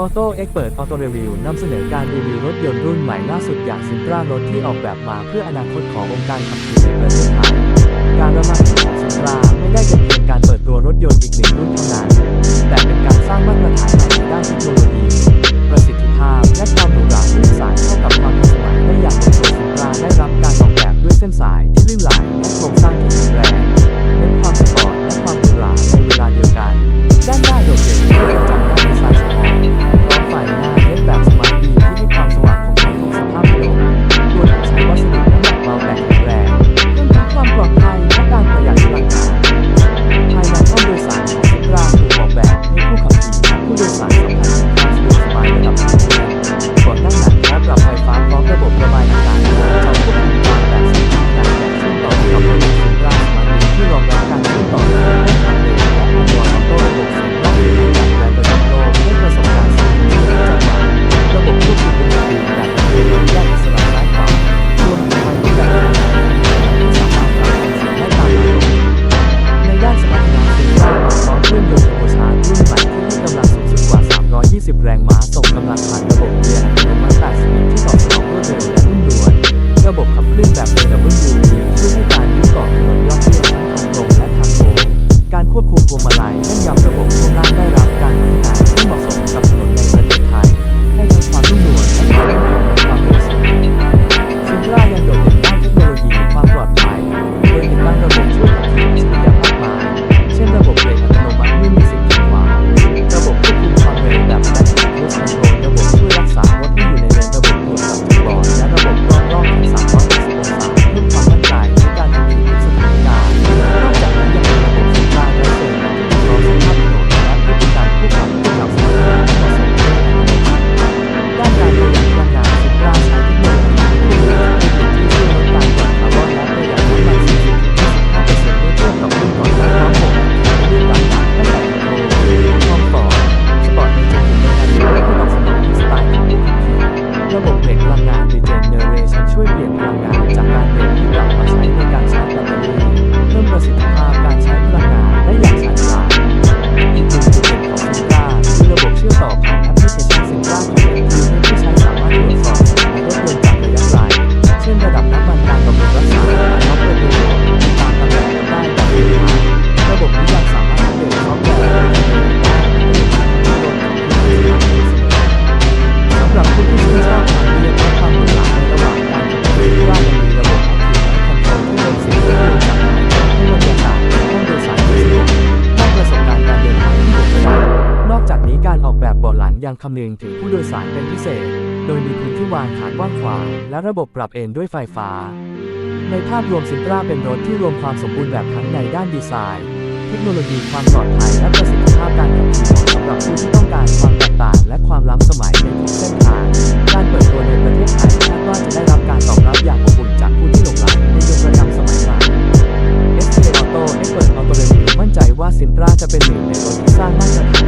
Auto Expert Auto Review นำเสนอการรีวิวรถยนต์รุ่นใหม่ล่าสุดอย่างซินตรารถที่ออกแบบมาเพื่ออนาคตขององค์การขับขี่ในประเทศไทย การระมัดระวังของซินตราไม่ได้เป็น แรงม้าส่งกำลังผ่านระบบเกียร์อัตโนมัติ8สปีดที่ตอบสนองรวดเร็วและนุ่มนวลระบบขับเคลื่อนแบบเดินดับเบิลยูช่วยให้ ยังคำนึงถึงผู้โดยสารเป็นพิเศษ โดยมีพื้นที่วางฐานว่างขวางและระบบปรับเอนด้วยไฟฟ้า ในภาพรวมซินตราเป็นรถที่รวมความสมบูรณ์แบบทั้งในด้านดีไซน์ เทคโนโลยีความปลอดภัยและประสิทธิภาพการขับขี่สำหรับผู้ที่ต้องการความแตกต่างและความล้ำสมัยในทุกเส้นทาง การเปิดตัวในประเทศไทยคาดว่าจะได้รับการตอบรับอย่างอบอุ่นจากผู้ที่หลงใหลในยุคประจำสมัยใหม่เอสเออ Auto เอ็กเปิดออโตเรมิมั่นใจว่าซินตราจะเป็นหนึ่งในรถที่สร้างมาตรฐาน